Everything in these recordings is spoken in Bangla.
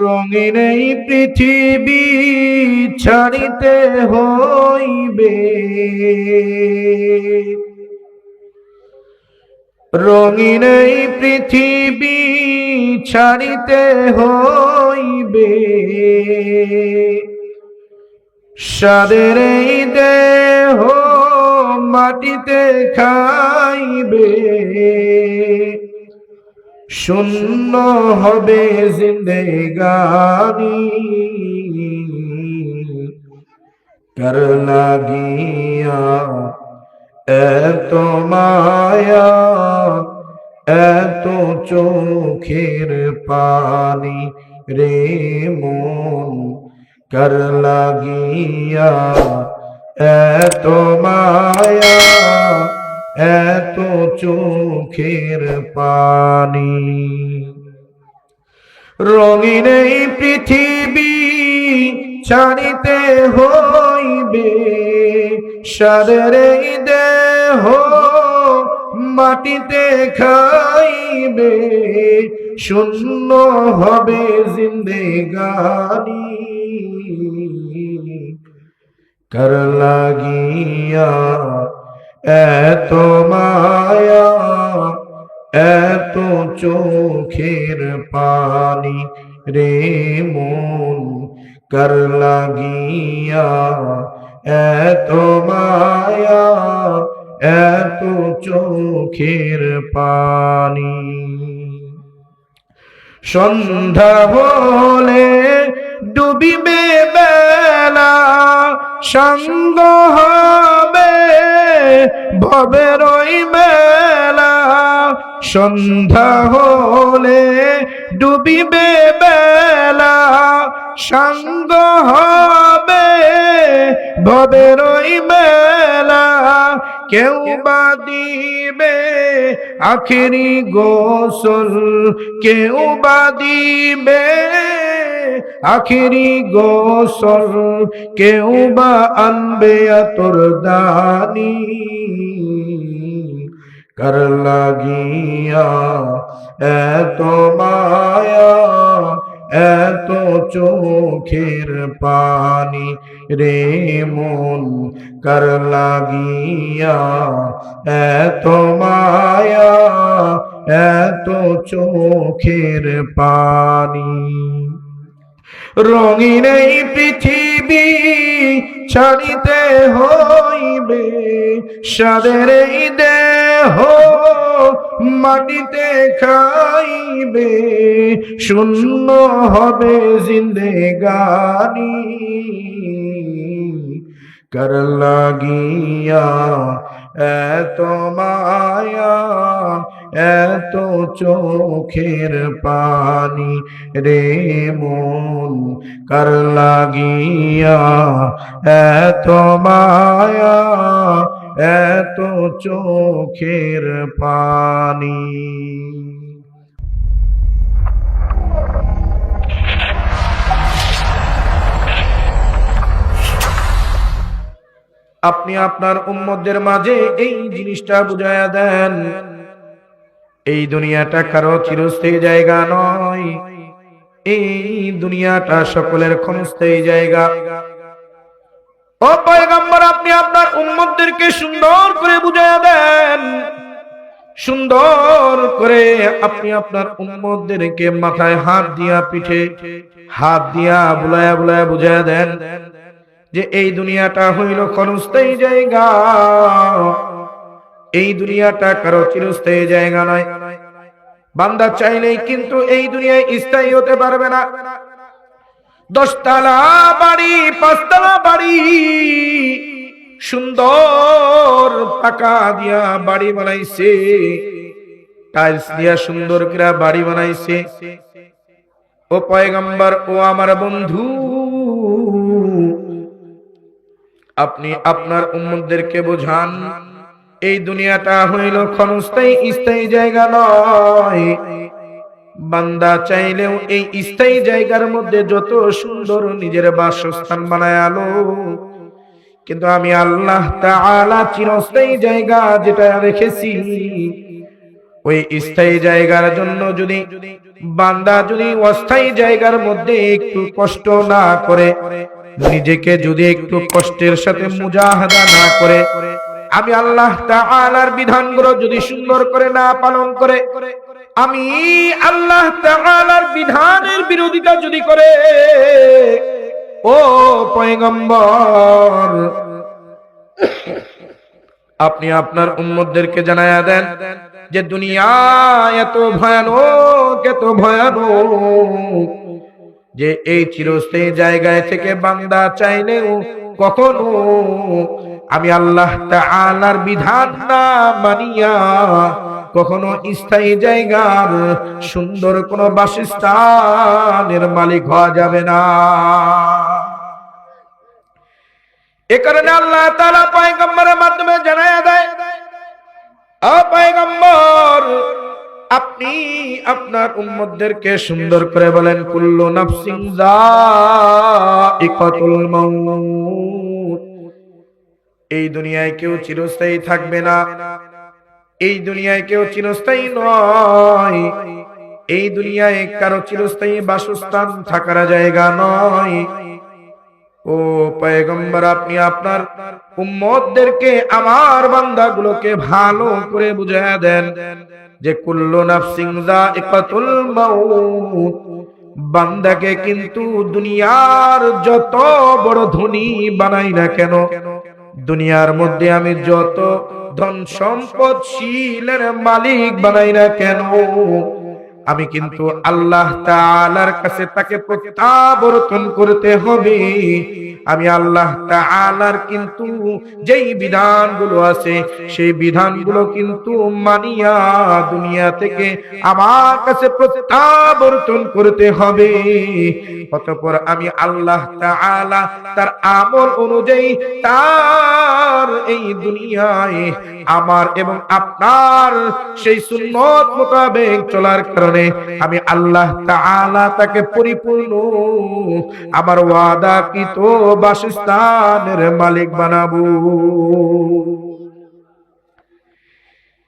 রঙিন এই পৃথিবী ছাড়িতে হইবে। রঙিন এই পৃথিবী ছাড়িতে হইবে। সাদের এই দেহ মাটিতে খাইবে। শূন্য হবে জিন্দেগানি। কর লাগিয়া এত মায়া, এত চোখের পানি রে মন। কর লাগিয়া এত মায়া এত চোখের পানি। রঙিন এই পৃথিবী ছাড়িতে হইবে, সাদের এই দেহ মাটিতে খাইবে, শূন্য হবে জিন্দেগানি কর লাগিয়া এত মায়া, এত চোখের পানি রে মন কর লাগিয়া? এত মায়া, এত চোখের পানি। সন্ধ্যা হলে ডুবিবে বেলা, সঙ্গ হবে ভবের ওই বেলা সন্ধ্যা হলে ডুবিবে বেলা। সঙ্গ হবে ভবের বেলা কেউ বা দিবে আখেরি গোসল, কেউ বা দিবে আখেরি গোসল, কেউ বা আনবে তোর দানি। কর লাগিয়া এত মায়া এত চোখের পানি রে মন কর লাগিয়া এত মায়া এত চোখের পানি রঙিন এই পৃথিবী ছাড়িতে হইবে সাদের এই দেহ মাটিতে খাইবে, শূন্য হবে জিন্দেগানি। কর লাগিয়া এত মায়া, এত চোখের পানি রে মন। কর লাগিয়া এত মায়া এত চোখের পানি। আপনি আপনার উম্মদের মাঝে এই জিনিসটা বুঝাইয়া দেন। এই দুনিয়াটা কারও চিরস্থায়ী জায়গা নয়। এই দুনিয়াটা সকলের ক্ষণস্থায়ী জায়গা। ও আপনি আপনার উম্মতদেরকে সুন্দর করে বুঝাইয়া দেন। সুন্দর করে আপনি আপনার উম্মতদেরকে মাথায় হাত দিয়া, পিঠে হাত দিয়া বুলায়া বুলায়া বুঝাইয়া দেন যে এই দুনিয়াটা হইল ক্ষণস্থায়ী জায়গা। এই দুনিয়াটা কারও চিরস্থায়ী জায়গা নয়। বান্দা চাইলেই কিন্তু এই দুনিয়ায় স্থায়ী হতে পারবে না। দশতলা বাড়ি, পাঁচতলা বাড়ি, সুন্দর পাকা দিয়া বাড়ি বানাইছে। টাইলস দিয়া সুন্দর করে বাড়ি বানাইছে। ও পয়গম্বর, ও আমার বন্ধু। আপনি আপনার উম্মতদেরকে বোঝান, এই দুনিয়াটা হইল ক্ষণস্থায়ী, স্থায়ী জায়গা নয়। বান্দা চাইলেও এই স্থায়ী জায়গার মধ্যে যত সুন্দর নিজের বাসস্থান বানায় আলো। কিন্তু আমি আল্লাহ তাআলা চিরস্থায়ী জায়গা যেটা রেখেছি, ওই স্থায়ী জায়গার জন্য যদি বান্দা যদি অস্থায়ী জায়গার মধ্যে একটু কষ্ট না করে, নিজেকে যদি একটু কষ্টের সাথে মুজাহাদা না করে, আমি আল্লাহ তাআলার বিধানগুলো যদি সুন্দর করে না পালন করে আমি আল্লাহ তাআলার বিধানের বিরোধিতা যদি করে, ও পয়গম্বর, আপনি আপনার উম্মতদেরকে জানায়া দেন যে দুনিয়া এত ভয়ানক এত ভয়ানক, যে এই চিরস্থায়ী জায়গায় থেকে বান্দা চাইলেও কখনো আমি আল্লাহ তাআলার বিধান না মানিয়া কখনো স্থায়ী জায়গার সুন্দর কোন বাসস্থানের মালিক হওয়া যাবে না। এ কারণে আল্লাহ তাআলা পয়গম্বরের মাধ্যমে জানায়া দেয় পয়গম্বর, আপনি আপনার উম্মতদেরকে সুন্দর করে বলেন, কুল্লু মাউত। এই দুনিয়ায় কেউ চিরস্থায়ী থাকবে না। এই দুনিয়ায় কেউ চিরস্থায়ী নয়। এই দুনিয়ায় কারও চিরস্থায়ী বাসস্থান থাকার জায়গা নয়। ও পয়গম্বর, আপনি আপনার উম্মতদেরকে, আমার বান্দাগুলোকে ভালো করে বুঝায় দেন যে, কুল্লু নাফসিং যায়িকাতুল মাউত। বান্দাকে কিন্তু দুনিয়ার যত বড় ধনী বানাই না কেন, দুনিয়ার মধ্যে আমি যত ধন সম্পদ শিলের মালিক বানাই না কেন? আমি কিন্তু আল্লাহ তাআলার কাছে তাকে প্রত্যাবর্তন করতে হবে। আমি আল্লাহ তাআলার কিন্তু যেই বিধানগুলো আছে সেই বিধানগুলো কিন্তু মানিয়া দুনিয়া থেকে আমার কাছে প্রত্যাবর্তন করতে হবে। অতঃপর আমি আল্লাহ তাআলা তার আমল অনুযায়ী তার এই দুনিয়ায় আমার এবং আপনার সেই সুন্নত মোতাবেক চলার কারণে আমি আল্লাহ তাআলা তাকে পরিপূর্ণ আমার ওয়াদা কি তো বাসস্থানের মালিক বানাবো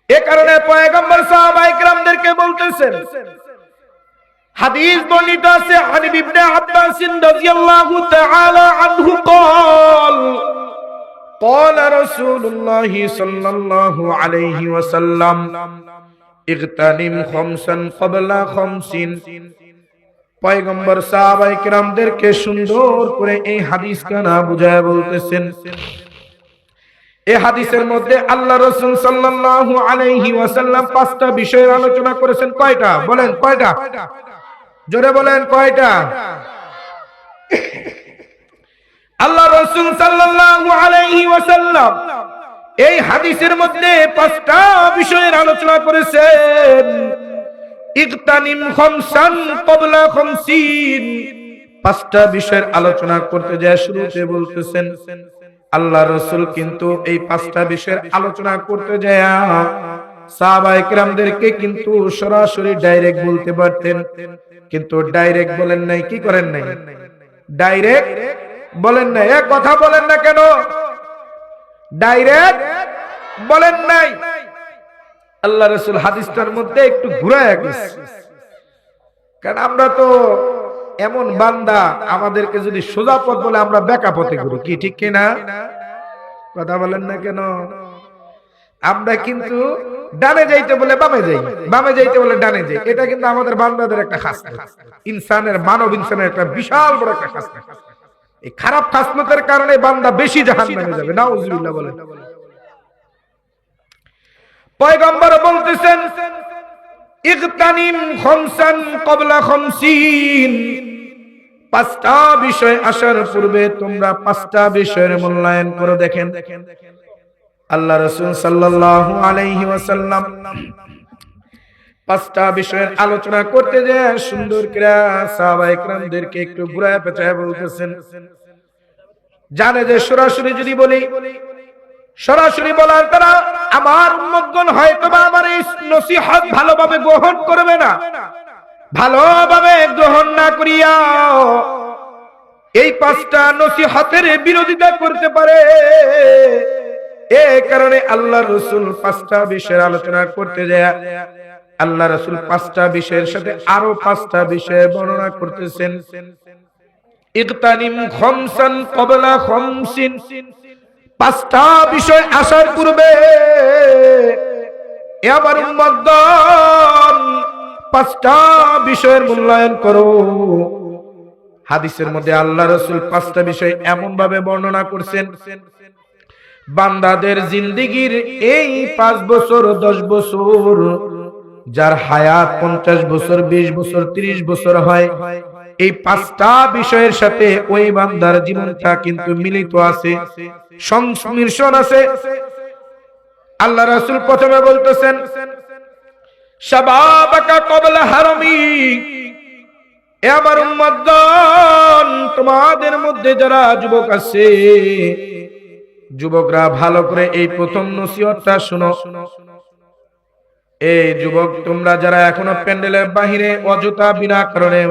এ কারণে পয়গম্বর সাহাবায়ে কেরামদেরকে বলতেছেন হাদিস বর্ণিত আছে হানিফ ইবনে আব্বাস রাদিয়াল্লাহু তাআলা আনহু قال قال رسول الله صلى الله عليه وسلم পয়গম্বর সুন্দর করে এই হাদিস কানা বুঝায় বলতেছেন। এই হাদিসের মধ্যে আল্লাহ সাল্লাল্লাহু আলাইহি ওয়াসাল্লাম পাঁচটা বিষয়ের আলোচনা করেছেন। কয়টা? বলেন, কয়টা? জোরে বলেন, কয়টা? আল্লাহ রসুল সাল্লাল্লাহু আলাইহি ওয়াসাল্লাম এই হাদিসের মধ্যে পাঁচটা বিষয়ের আলোচনা করেছেন। ইকতানিম খামসান ক্বাবলা খামসিন। পাঁচটা বিষয়ের আলোচনা করতে যায়, শুরুতে বলতেছেন, আল্লাহ রসুল কিন্তু এই পাঁচটা বিষয়ের আলোচনা করতে যায়। সাহাবায়ে কেরামদেরকে কিন্তু সরাসরি ডাইরেক্ট বলতে পারতেন, কিন্তু ডাইরেক্ট বলেন নাই, কি করেন নাই? ডাইরেক্ট বলেন নাই, এক কথা বলেন না কেন? ডাইরেক্ট বলেন নাই। আল্লাহ রসুল হাদিসটার মধ্যে একটু গেছে। কারণ আমরা তো এমন বান্দা, আমাদেরকে যদি সোজা পথ বলে আমরা বেকা পথে ঘুরি, কি ঠিক কিনা? কথা বলেন না কেন? আমরা কিন্তু ডানে যাইতে বলে বামে যাই, বামে যাইতে বলে ডানে যাই। এটা কিন্তু আমাদের বান্দাদের একটা খাসলত ইনসানের, মানব ইনসানের একটা বিশাল বড় একটা খাসলত এই খারাপ খাসলতের কারণে বান্দা বেশি জাহান্নামে যাবে। নাউজুবিল্লাহ বলেন। পয়গম্বর বলতেছেন ইগতানিম খমসান কবলা খমসিন। পাঁচটা বিষয় আসার পূর্বে তোমরা পাঁচটা বিষয়ের মূল্যায়ন করে দেখেন। আল্লাহ রসুল সাল্লাল্লাহু আলাইহি ওয়াসাল্লাম পাঁচটা বিষয়ের আলোচনা করতে সুন্দর একটু ঘুরায় পেঁচায় বলতেছেন। জানে যে সরাসরি যদি বলি, সরাসরি বলার তারা আমার হয়তো বা আমার এই নসিহত ভালোভাবে গ্রহণ করবে না। ভালোভাবে গ্রহণ না করিয়া এই পাঁচটা নসিহতের বিরোধিতা করতে পারে। এ কারণে আল্লাহ রসুল পাঁচটা বিষয়ের আলোচনা করতে যায়। আল্লাহ রসুল পাঁচটা বিষয়ের সাথে আরও পাঁচটা বিষয়ে বর্ণনা করতেছেন। পাঁচটা বিষয় আসার পূর্বে পাঁচটা বিষয়ের মূল্যায়ন করো। হাদিসের মধ্যে আল্লাহ রসুল পাঁচটা বিষয় এমন ভাবে বর্ণনা করছেন। বান্দাদের জিন্দিগির এই পাঁচ বছর, দশ বছর যার হায়াত পঞ্চাশ বছর, বিশ বছর, ত্রিশ বছর হয়, এই পাঁচটা বিষয়ের সাথে ওই বান্দার জীবনটা কিন্তু মিলিত আছে সংমিশ্রণ আছে। আল্লাহ রাসূল প্রথমে বলতেছেন তোমাদের মধ্যে যারা যুবক আছে, যুবকরা ভালো করে এই প্রথম নসিহতটা শুনো। এই যুবক, তোমরা যারা এখনও প্যান্ডেলের বাহিরে অযথা বিনা কারণে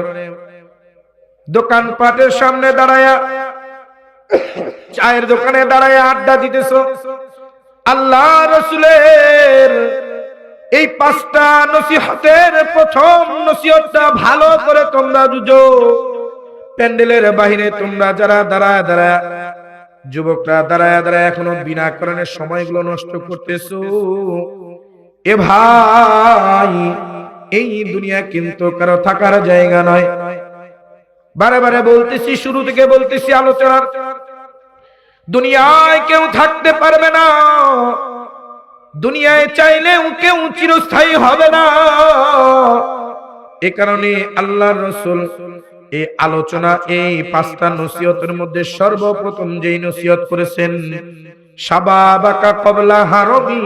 দোকান পাটের সামনে দাঁড়ায়া, চায়ের দোকানে দাঁড়ায় আড্ডা দিতেছ, আল্লাহ রসুলের এই পাঁচটা নসিহতের প্রথম নসিহতটা ভালো করে তোমরা বুঝো। প্যান্ডেলের বাহিরে তোমরা যারা দাঁড়ায় দাঁড়ায়, যুবকরা দাঁড়ায় দাঁড়ায় এখনও বিনা কারণে সময়গুলো নষ্ট করতেছো। এ ভাই, এই দুনিয়া কিন্তু কারও থাকার জায়গা নয়। বারে বারে বলতেছি, শুরু থেকে বলতেছি আলোচনার। দুনিয়ায় কেউ থাকতে পারবে না। দুনিয়ায় চাইলেও কেউ চিরস্থায়ী হবে না। এ কারণে আল্লাহ রসুল এই আলোচনা, এই পাঁচটা নসিহতের মধ্যে সর্বপ্রথম যেই নসিহত করেছেন, সাবাবাকা কবলা হারবি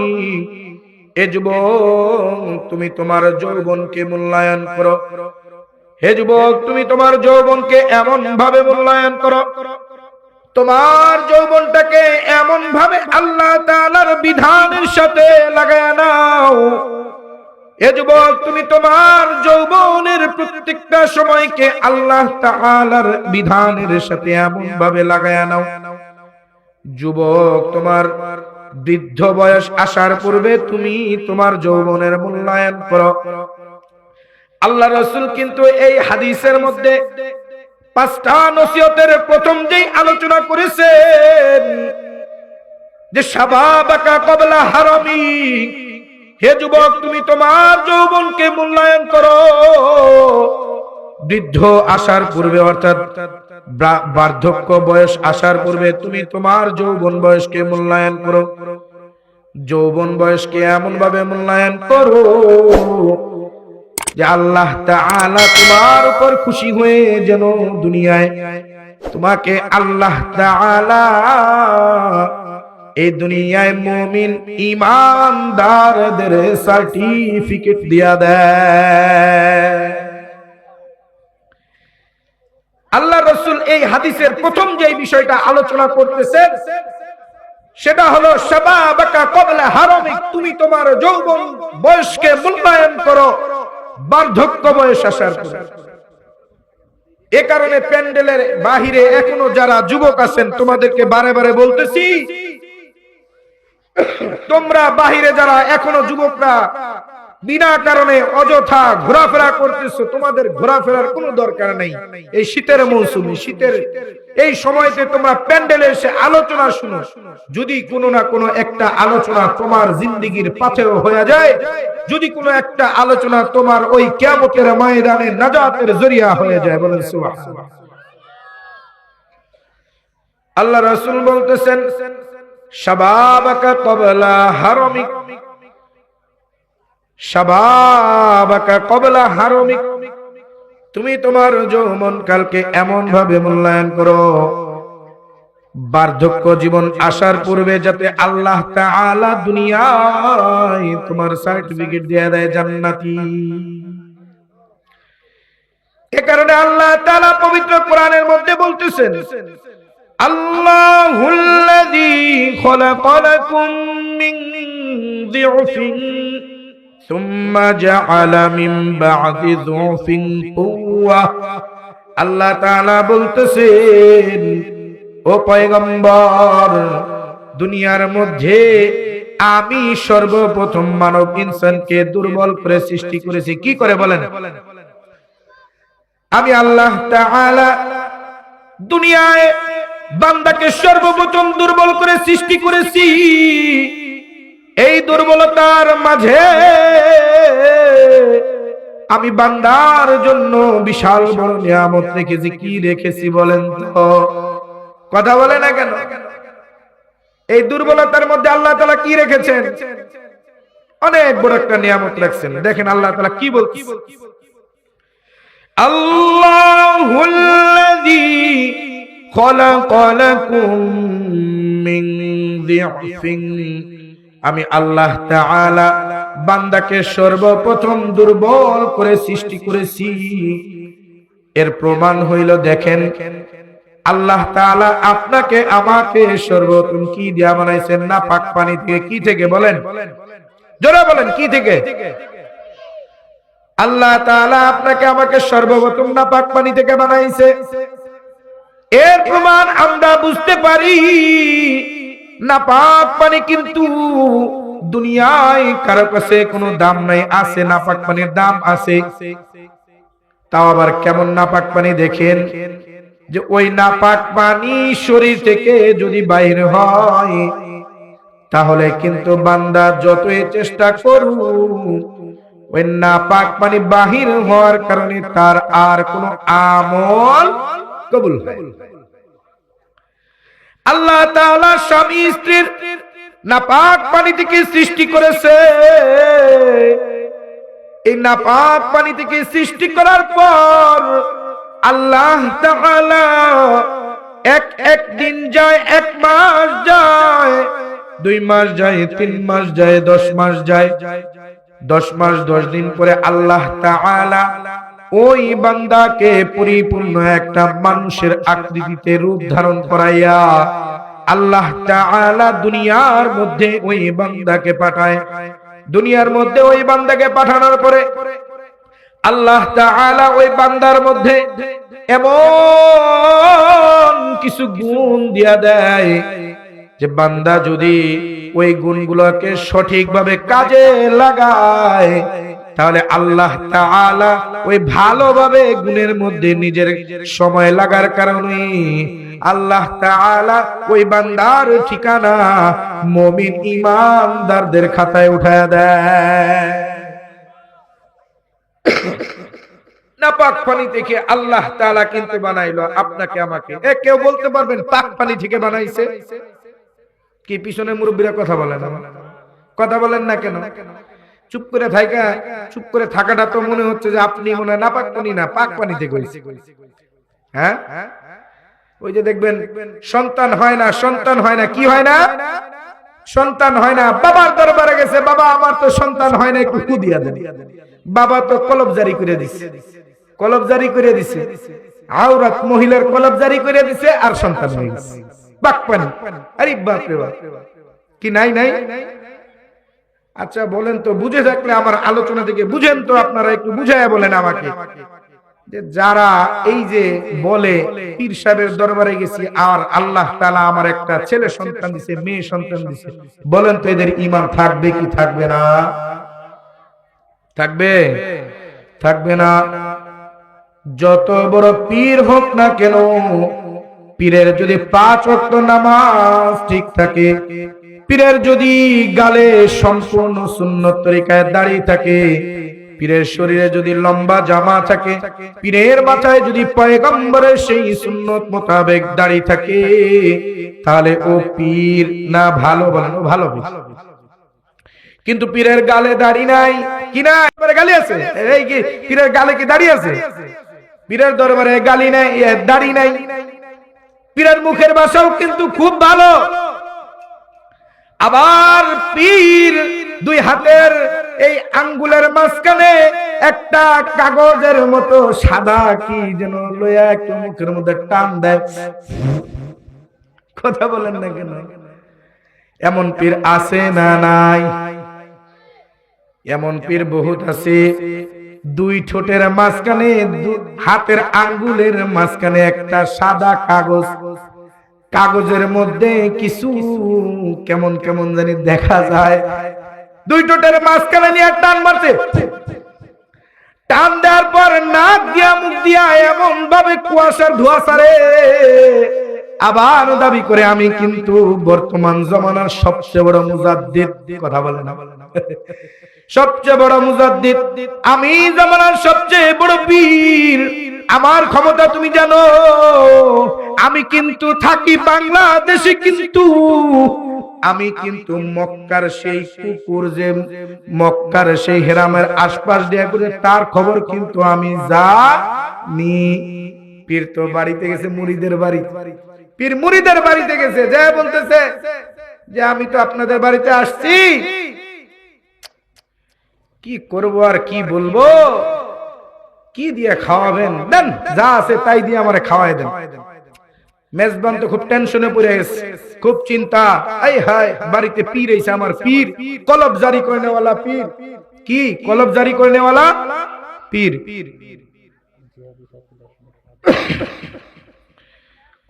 এ যুবক, তুমি তোমার যৌবনকে মূল্যায়ন করো। হে যুবক, তুমি তোমার যৌবনকে এমন ভাবে মূল্যায়ন করো। তোমার যৌবনটাকে এমন ভাবে আল্লাহ তাআলার বিধানের সাথে লাগায় নাও। এ যুবক, তুমি তোমার যৌবনের প্রত্যেকটা সময়কে আল্লাহ তাআলার বিধানের সাথে এমন ভাবে লাগায় নাও। যুবক, তোমার বৃদ্ধ বয়স আসার পূর্বে তুমি তোমার যৌবনের মূল্যায়ন করো। আল্লাহ রসুল কিন্তু এই হাদিসের মধ্যে পাঁচটা নসিহতের প্রথম যেই আলোচনা করেছেন, যে সাবাবাকা কবলা হারামি, হে যুবক, তুমি তোমার যৌবনকে মূল্যায়ন করো। বৃদ্ধ আসার পূর্বে অর্থাৎ বার্ধক্য বয়স আসার পূর্বে তুমি তোমার যৌবন বয়সকে মূল্যায়ন করো। যৌবন বয়সকে এমন ভাবে মূল্যায়ন করো যে আল্লাহ তাআলা তোমার উপর খুশি হয়ে যেন দুনিয়ায় তোমাকে আল্লাহ তাআলা এই দুনিয়ায় মুমিন ইমানদারদের সার্টিফিকেট দিয়া দেয় আল্লাহ রসুল এই হাদিসের প্রথম যে বিষয়টা আলোচনা করতেছেন সেটা হলো তুমি তোমার যৌবন বয়সকে মূল্যায়ন করো, বার্ধক্য বয়স আসার এ কারণে প্যান্ডেলের বাহিরে এখনও যারা যুবক আছেন, তোমাদেরকে বারে বারে বলতেছি, তোমরা বাহিরে যারা এখনও যুবকরা বিনা কারণে অযথা ঘোরাফেরা করতেছো, তোমাদের ঘোরাফেরার কোনো দরকার নেই। এই শীতের মৌসুমে, শীতের এই সময়তে তোমরা প্যান্ডেলে এসে আলোচনা শুনো। যদি কোনো না কোনো একটা আলোচনা তোমার জিন্দিগির পাথেও হয়ে যায়, যদি কোনো একটা আলোচনা তোমার ওই কিয়ামতের ময়দানে নাজাতের জরিয়া হয়ে যায়, বলেন আল্লাহ রাসূল বলতেছেন শাবাবাকা কবলা হারামিক শাবাবাকা কবলা হারামিক তুমি তোমার যৌবন কালকে এমন ভাবে মূল্যায়ন করো। বার্ধক্য জীবন আসার পূর্বে যাতে আল্লাহ তাআলা দুনিয়ায় তোমার সার্টিফিকেট দিয়ে দেয় জান্নাতি। এ কারণে আল্লাহ তাআলা পবিত্র কোরআনের মধ্যে বলতেছেন, আল্লাহুল্লাযী খলাকালাকুম মিন দিউফিন ثم جعل من بعد ضعف قوة আল্লাহ তাআলা বলতেছেন ও পয়গম্বর দুনিয়ার মধ্যে আমি সর্বপ্রথম মানব ইনসানকে দুর্বল করে সৃষ্টি করেছি কি করে বলেন আমি আল্লাহ তাআলা দুনিয়ায় বান্দাকে সর্বপ্রথম দুর্বল করে সৃষ্টি করেছি এই দুর্বলতার মাঝে আমি বান্দার জন্য বিশাল বড় নিয়ামত রেখেছি কি রেখেছি, বলেন তো। কথা বলে না কেন? এই দুর্বলতার মধ্যে আল্লাহ তালা কি রেখেছেন? অনেক বড় একটা নিয়ামত রাখছেন। দেখেন আল্লাহ তালা কি বল আল্লাহ মিন যিফিন আমি আল্লাহ তাআলা বান্দাকে সর্বপ্রথম দুর্বল করে সৃষ্টি করেছি। এর প্রমাণ হইল, দেখেন, আল্লাহ তাআলা আপনাকে আমাকে সর্বপ্রথম কি দিয়া বানাইছেন না পাক পানি থেকে? কি থেকে বলেন? জোরে বলেন, কি থেকে? আল্লাহ তাআলা আপনাকে আমাকে সর্বপ্রথম না পাক পানি থেকে বানাইছে। এর প্রমাণ আমরা বুঝতে পারি। না পাক পানি কিন্তু দুনিয়ায় কারও কাছে কোনো দাম নাই, আছে না পাক পানির দাম আছে। তাও আবার কেমন না পাক পানি দেখেন? যে ওই না পাক পানি শরীর থেকে যদি বাইরে হয়, তাহলে কিন্তু বান্দা যতই চেষ্টা করুক, ওই না পাক পানি বাহির হওয়ার কারণে তার আর কোনো আমল কবুল হয় আল্লাহ তাআলা স্বামী স্ত্রীর নাপাক পানি থেকে সৃষ্টি করেছে। এই নাপাক পানি থেকে সৃষ্টি করার পর আল্লাহ তাআলা এক এক দিন যায়, এক মাস যায়, দুই মাস যায়, তিন মাস যায়, দশ মাস যায়। দশ মাস, দশ দিন পরে আল্লাহ তাআলা ওই বান্দাকে পরিপূর্ণ একটা মানুষের আকৃতিতে রূপ ধারণ করাইয়া আল্লাহ তাআলা দুনিয়ার মধ্যে ওই বান্দাকে পাঠায়। দুনিয়ার মধ্যে ওই বান্দাকে পাঠানোর পরে আল্লাহ তাআলা ওই বান্দার মধ্যে এমন কিছু গুণ দিয়া দেয় যে বান্দা যদি ওই গুণগুলোকে সঠিকভাবে কাজে লাগায় তাহলে আল্লাহ ওই ভালোভাবে গুণের মধ্যে নিজের সময় লাগার কারণে আল্লাহ ওই বান্দার ঠিকানা মুমিন ইমানদারদের খাতায় উঠায় দেয়। পানি থেকে আল্লাহ কিন্তু বানাইলো, আপনাকে আমাকে। এ, কেউ বলতে পারবেন পাক পানি থেকে বানাইছে? কি পিছনে মুরব্বীরা কথা বলেন কথা বলেন না কেন? চুপ করে থাকা, চুপ করে থাকাটা তো মনে হচ্ছে যে আপনি মনে না পাক পানি না পাক পানিতে কইছে হ্যাঁ? ওই যে দেখবেন, সন্তান হয় না, সন্তান হয় না, কি হয় না? সন্তান হয় না, বাবার দরবারে গেছে, বাবা আমার তো সন্তান হয় না, একটু দিয়া দেন। বাবা তো কলব জারি করে দিছে। কলব জারি করে দিছে। আওরাত মহিলার কলব জারি করে দিছে আর সন্তান হয়ে গেছে। বাক পানি আরে বাপ রে বাপ। কি নাই নাই? আচ্ছা বলেন তো, বুঝে থাকলে আমার আলোচনা থেকে বুঝেন তো, আপনারা একটু বুঝাইয়া বলেন আমাকে। যে যারা এই যে বলে, পীর সাহেবের দরবারে গেছি, আর আল্লাহ তালা আমার একটা ছেলে সন্তান দিছে, মেয়ে সন্তান দিছে। বলেন তো, এদের ইমান থাকবে কি থাকবে না? থাকবে? থাকবে না। যত বড় পীর হোক না কেন, পীরের যদি পাঁচ অক্ট নামাজ ঠিক থাকে পীরের যদি গালে সম্পূর্ণ সুন্নত তরিকায় দাঁড়িয়ে থাকে, পীরের শরীরে যদি লম্বা জামা থাকে, পীরের মাথায় যদি পয়গম্বরের সেই সুন্নত মোতাবেক দাঁড়িয়ে থাকে, তাহলে ও পীর না ভালো বলেন, ও ভালো কিন্তু পীরের গালে দাড়ি নাই, কি না গালি আছে। এই কি, পীরের গালে কি দাড়ি আছে? পীরের দরবারে গালি নাই দাড়ি নাই। পীরের মুখের ভাষাও কিন্তু খুব ভালো। আবার পীর দুই হাতের এই আঙ্গুলের মাঝখানে একটা কাগজের মতো সাদা কি যেন লইয়া একটু মুখের মধ্যে টান দেয়। কথা বলেন না কেন? এমন পীর আছে না নাই? এমন পীর বহুত আছে। দুই ঠোঁটের মাঝখানে হাতের আঙ্গুলের মাঝখানে একটা সাদা কাগজ। কাগজের মধ্যে কিছু কেমন কেমন জানি দেখা যায়। দুই টোটের মাঝখানে নিয়ে টান মারছে। টান দেওয়ার পর নাক দিয়া, মুখ দিয়া এমন ভাবে কুয়াশার ধোয়া সারে আবার দাবি করে, আমি কিন্তু বর্তমান জমানার সবচেয়ে বড় মুজাদ্দিদ। কথা বলে না বলে না। সবচেয়ে বড় মুজাদ্দিদ। আমি জমানার সবচেয়ে বড় বীর আমার ক্ষমতা তুমি জানো। আমি কিন্তু থাকি বাংলাদেশে কিন্তু। আমি কিন্তু মক্কার সেই কুকুর যে মক্কার সেই হেরামের আশপাশ দিয়ে ঘুরে, তার খবর কিন্তু আমি জানি। পীর তো বাড়িতে গেছে, মুড়িদের বাড়ি। পীর মুড়িদের বাড়িতে গেছে, যা বলতেছে যে আমি তো আপনাদের বাড়িতে আসছি। কি করব আর কি বলব? কি দিয়ে খাওয়াবেন? দেন, যা আছে তাই দিয়ে আমারে খাওয়াই দেন। মেজবান তো খুব টেনশনে পড়ে গেছে, খুব চিন্তা। এই হায়, বাড়িতে পীর এসে আমার পীর। কলব জারি করে নেওয়ালা পীর। কি? কলব জারি করে নেওয়ালা? পীর।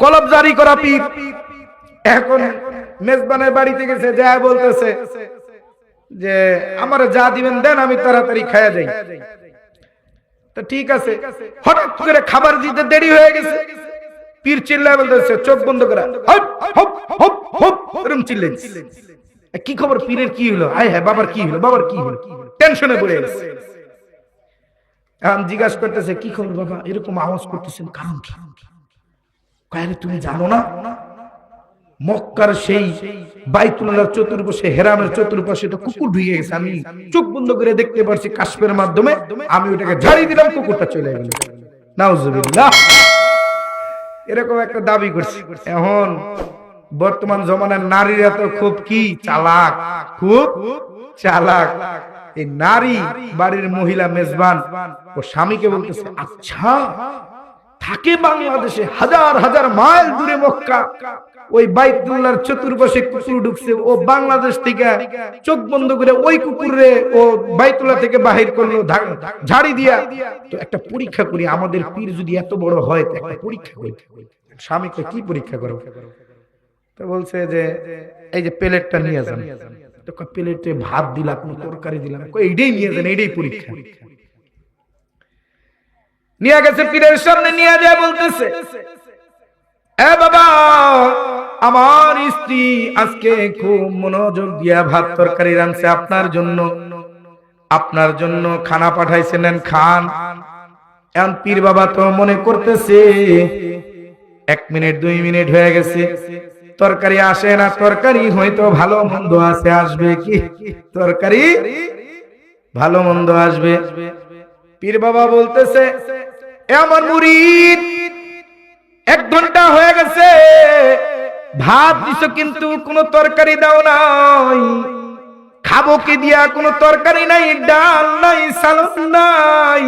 কলব জারি করা পীর। এখন মেজবানের বাড়িতে গেছে, যা বলতেছে। যে আমার যা দিবেন দেন, আমি তাড়াতাড়ি খাইয়া যাই। তো ঠিক আছে। হঠাৎ করে খাবার দিতে দেরি হয়ে গেছে। পীর চিল্লায় বলতেছে, চোখ বন্ধ করা। এরকম চিল্লেন কি খবর পীরের কি হলো? আয় হ্যাঁ বাবার কি হলো? বাবার কি হলো? টেনশনে পড়ে গেছে জিজ্ঞাসা করতেছে, কি খবর বাবা? এরকম আওয়াজ করতেছেন কারণ কি? তুমি জানো না? মক্কার সেই বাইতুল্লাহর চতুর্পাশে, হেরামের চতুর্পাশে তো কুকুর ঢুকে গেছে। আমি চোখ বন্ধ করে দেখতে পারছি কাশ্মের মাধ্যমে। আমি ওটাকে ঝাড়ি দিলাম, কুকুরটা চলে গেল। নাউজুবিল্লাহ। এরকম একটা দাবি করছি। এখন বর্তমান জমানার নারীরা তো খুব কি চালাক, খুব চালাক। এই নারী বাড়ির মহিলা, মেজবান, ও স্বামীকে বলতেছে আচ্ছা থাকে বাংলাদেশে হাজার হাজার মাইল দূরে মক্কা। ওই বাইক বাইতুল্লাহর চতুর্পাশে কুকুর ঢুকছে, ও বাংলাদেশ থেকে চোখ বন্ধ করে ওই কুকুরে ও বাইতুল্লাহ থেকে বাহির করল ঝাড়ি দিয়া। তো একটা পরীক্ষা করি, আমাদের পীর যদি এত বড় হয় একটা পরীক্ষা করি। স্বামীকে কি পরীক্ষা করো? তো বলছে যে, এই যে প্লেটটা নিয়ে যান। তো প্লেটে ভাত দিলা কোনো তরকারি দিলাম। এইটাই নিয়ে যান, এইটাই পরীক্ষা। নিয়ে গেছে পীরের সামনে, নিয়ে যায় বলতেছে, এ বাবা, আমার স্ত্রী আজকে খুব মনোযোগ দিয়া ভাত তরকারি রাঁধছে, আপনার জন্য আপনার জন্য খানা পাঠাইছে, নেন খান। এখন পীর বাবা তো মনে করতেছে, এক মিনিট, দুই মিনিট হয়ে গেছে, তরকারি আসে না, তরকারি হয়তো ভালো মন্দ আছে, আসবে কি? তরকারি ভালো মন্দ আসবে। পীর বাবা বলতেছে আমার মুরিদ, এক ঘণ্টা হয়ে গেছে। ভাত দিছো কিন্তু কোনো তরকারি দাও নাই। খাব কি দিয়া কোনো তরকারি নাই, ডাল নাই সালন নাই।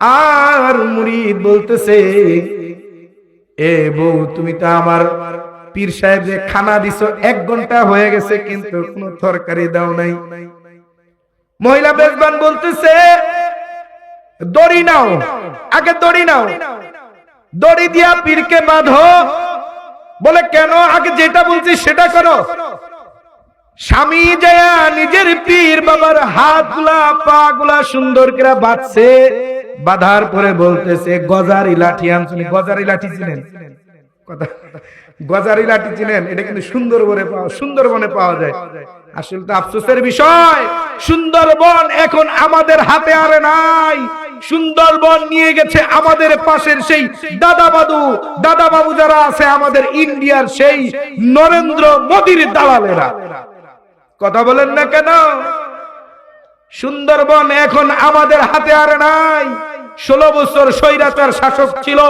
আর মুরিদ বলতেছে, এ বউ, তুমি তো আমার পীর সাহেব যে খানা দিছো, এক ঘণ্টা হয়ে গেছে কিন্তু কোনো তরকারি দাও নাই। মহিলা বেজবান বলতেছে দড়ি নাও। আগে দড়ি নাও। দড়ি দিয়া পীরকে বাঁধো। বলে, কেন? আগে যেটা বলছি সেটা করো। স্বামী নিজের পীর বাবার হাতগুলা পা গুলা সুন্দর করে বাঁধছে। পরে বলতেছে, গজারি লাঠি আনছুনি গজারি লাঠি চিনেন। কথা। গজারি লাঠি চিনেন? এটা কিন্তু সুন্দরবনে পাওয়া সুন্দরবনে পাওয়া যায়। আসলে তো আফসোসের বিষয়। সুন্দরবন এখন আমাদের হাতে আরে নাই। সুন্দরবন নিয়ে গেছে আমাদের পাশের সেই দাদা বাবু দাদা বাবু যারা আছে আমাদের ইন্ডিয়ার সেই নরেন্দ্র মোদীর দালালেরা। কথা বলেন না কেন? সুন্দরবন এখন আমাদের হাতে আর নাই। ষোলো বছর স্বৈরাচার শাসক ছিল।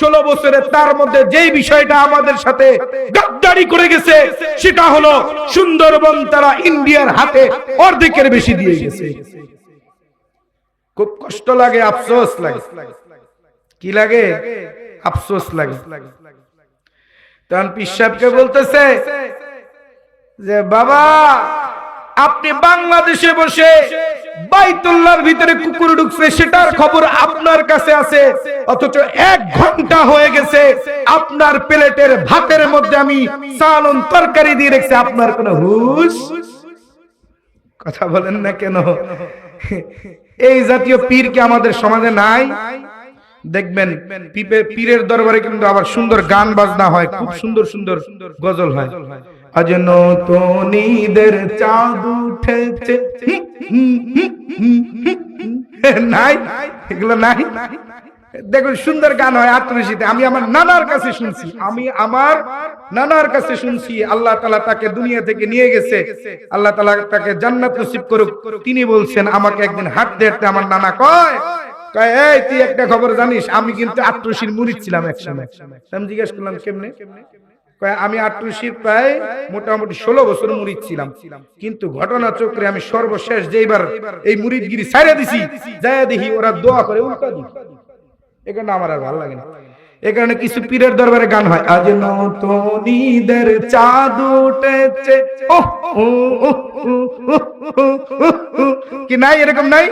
ষোলো বছরে তার মধ্যে যেই বিষয়টা আমাদের সাথে গাদ্দারি করে গেছে, সেটা হলো সুন্দরবন তারা ইন্ডিয়ার হাতে অর্ধেকের বেশি দিয়ে গেছে। খুব কষ্ট লাগে, আফসোস লাগে। কি লাগে? আফসোস লাগে। তখন পিসাবকে বলতেছে যে, বাবা, আপনি বাংলাদেশে বসে বাইতুল্লার ভিতরে কুকুর ঢুকছে, সেটার খবর আপনার কাছে আছে। অথচ এক ঘণ্টা হয়ে গেছে, আপনার প্লেটের ভাতের মধ্যে আমি সালন তরকারি দিয়ে রেখেছি। আপনার কোনো হুশ? কথা বলেন না কেন? এই জাতীয় পীর কি আমাদের সমাজে নাই? দেখবেন পীরের দরবারে কিন্তু আবার সুন্দর গান বাজনা হয়, খুব সুন্দর সুন্দর গজল হয়। আজ নতুনিদের চাঁদ উঠেছে। নাই? এগুলো নাই? দেখুন, সুন্দর গান হয় আত্মনিশীতে। আমি আমার নানার কাছে শুনছি। আমি আমার নানার কাছে শুনছি। আল্লাহ তালা তাকে দুনিয়া থেকে নিয়ে গেছে। আল্লাহ তালা তাকে জান্নাত নসিব করুক। তিনি বলছেন, আমাকে একদিন হাঁটতে হাঁটতে আমার নানা কয় এই, তুই একটা খবর জানিস? আমি কিন্তু মুড়ি ছিলাম একসময়। জিজ্ঞেস করলাম, কেমনে? আমি প্রায় মোটামুটি ষোলো বছর মুরিদ ছিলাম। কিন্তু ঘটনা চক্রে আমি সর্বশেষ যেবার এই মুরিদগিরি ছাইড়া দিছি, যাইয়া দেখি ওরা দোয়া করে উল্টা দিই এখানে আমার আর ভালো লাগে না। এ কারণে কিছু পীরের দরবারে গান হয়। আজ নতুনিদের চাঁদ উঠেছে। কি নাই? এরকম নাই?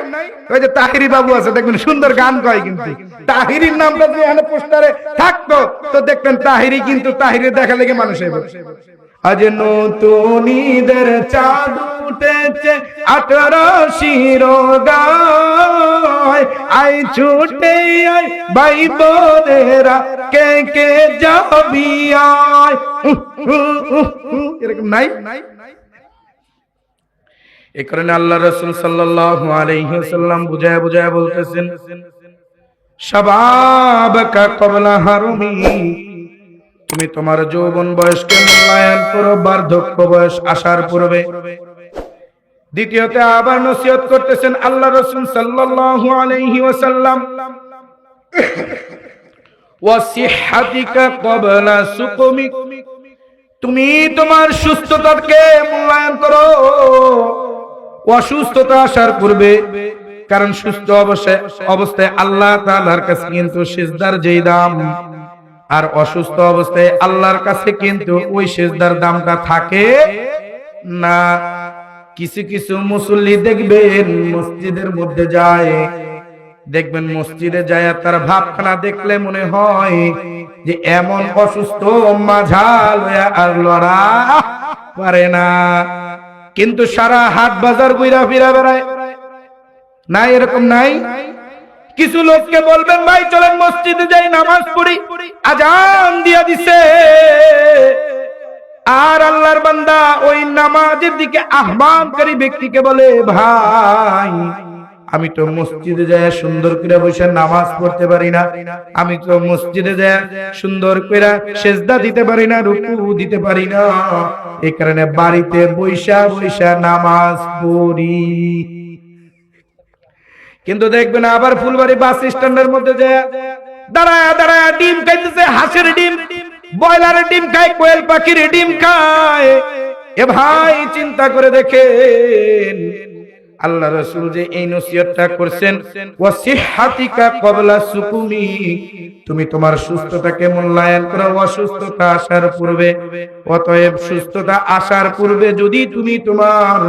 ওই যে তাহিরি বাবু আছে, দেখবেন সুন্দর গান কয় কিন্তু। তাহিরির নামটা যদি এখানে পোস্টারে থাকতো, তো দেখবেন তাহিরি কিন্তু তাহিরি দেখা লেগে মানুষ আজ নতুনিদের চাঁদ উঠেছে। আঠারো আই ছুটে আই ভাই বোনেরা কে কে যাবি উহ। এরকম নাই এ কারণে আল্লাহ রসুল সাল্লাল্লাহু আলাইহি ওয়াসাল্লাম বুঝায় বুঝায় বলতেছেন শাবাবাকা ক্বাবলা হারমি, তুমি তোমার যৌবন বয়সকে মূল্যায়ন করো, বার্ধক্য বয়স আসার পূর্বে দ্বিতীয়তে আবার নসিহত করতেছেন আল্লাহ রসুল ওয়াসিহাতিকা ক্বাবলা সুকুমিক। তুমি তোমার সুস্থতাকে মূল্যায়ন করো। অসুস্থতা আসার পূর্বে, কারণ সুস্থ অবস্থায় অবস্থায় আল্লাহ তাআলার কাছে কিন্তু সিজদার যেই দাম। আর অসুস্থ অবস্থায় আল্লাহর কাছে কিন্তু ওই সিজদার দামটা থাকে না। কিছু কিছু মুসল্লি দেখবেন মসজিদের মধ্যে যায়। দেখবেন মসজিদে যায়, তার ভাবখানা দেখলে মনে হয় যে এমন অসুস্থ মাঝাল আর লড়া পারে না। কিন্তু সারা হাট বাজার ঘুরা ফিরা বেড়ায়। নাই এরকম নাই? কিছু লোককে বলবেন, ভাই, চলেন মসজিদে যাই, নামাজ পড়ি। আজান দিয়া দিছে। আর আল্লাহর বান্দা ওই নামাজের দিকে আহ্বানকারী ব্যক্তিকে বলে, ভাই, আমি তো মসজিদে যায় সুন্দর করে বসে নামাজ পড়তে পারি না। আমি তো মসজিদে যায় সুন্দর করে সেজদা দিতে পারি না, রুকু দিতে পারি না। এই কারণে বাড়িতে বৈশা বৈশা নামাজ পড়ি। কিন্তু দেখবেন আবার ফুলবাড়ি বাস স্ট্যান্ডের মধ্যে যে দাঁড়ায় দাঁড়ায় ডিম খাইতেছে, হাঁসের ডিম। ব্রয়লারের ডিম খায়, কোয়েল পাখির ডিম খায়। এ ভাই, চিন্তা করে দেখেন। আল্লাহ রসুল যে এই নসিহতটা করছেন ক্বাবলা সুকুমি তুমি তোমার সুস্থতাকে মূল্যায়ন করো, অসুস্থতা আসার পূর্বে। অতএব সুস্থতা আসার পূর্বে যদি তুমি তোমার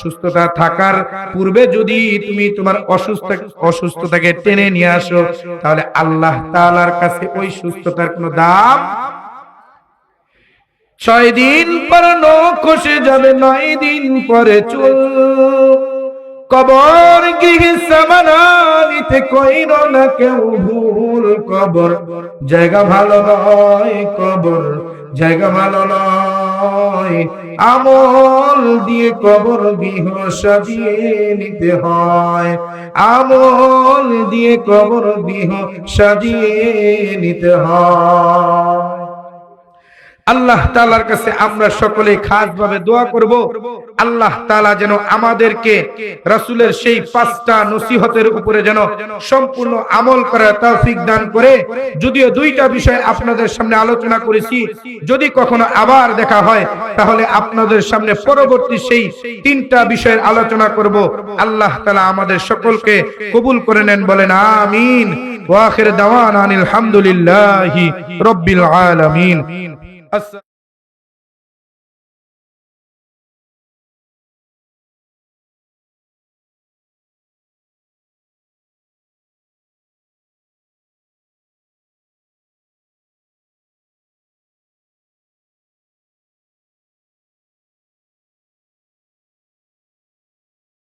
সুস্থতা থাকার পূর্বে যদি তুমি তোমার অসুস্থ, অসুস্থতাকে টেনে নিয়ে আসো, তাহলে আল্লাহ তাআলার কাছে ওই সুস্থতার কোনো দাম ছয় দিন পর নখ যাবে, নয় দিন পরে চুল। কবর গৃহ সমানিতে কইর না কেউ ভুল কবর। জায়গা ভালো নয় কবর, জায়গা ভালো নয়। আমল দিয়ে কবর গৃহ সাজিয়ে নিতে হয়। আমল দিয়ে কবর গৃহ সাজিয়ে নিতে হয়। আল্লাহ তালার কাছে আমরা সকলে খাস ভাবে দোয়া করব। আল্লাহ তালা যেন আমাদেরকে রাসূলের সেই পাঁচটা নসিহতের উপরে যেন সম্পূর্ণ আমল করার তৌফিক দান করে। যদিও দুইটা বিষয় আপনাদের সামনে আলোচনা করেছি, যদি কখনো আবার দেখা হয়, তাহলে আপনাদের সামনে পরবর্তী সেই তিনটা বিষয়ের আলোচনা করব। আল্লাহ তালা আমাদের সকলকে কবুল করে নেন, বলেন আমিন। ওয়াখির দাওয়ান আনিল হামদুলিল্লাহি রব্বিল আলামিন। السلام.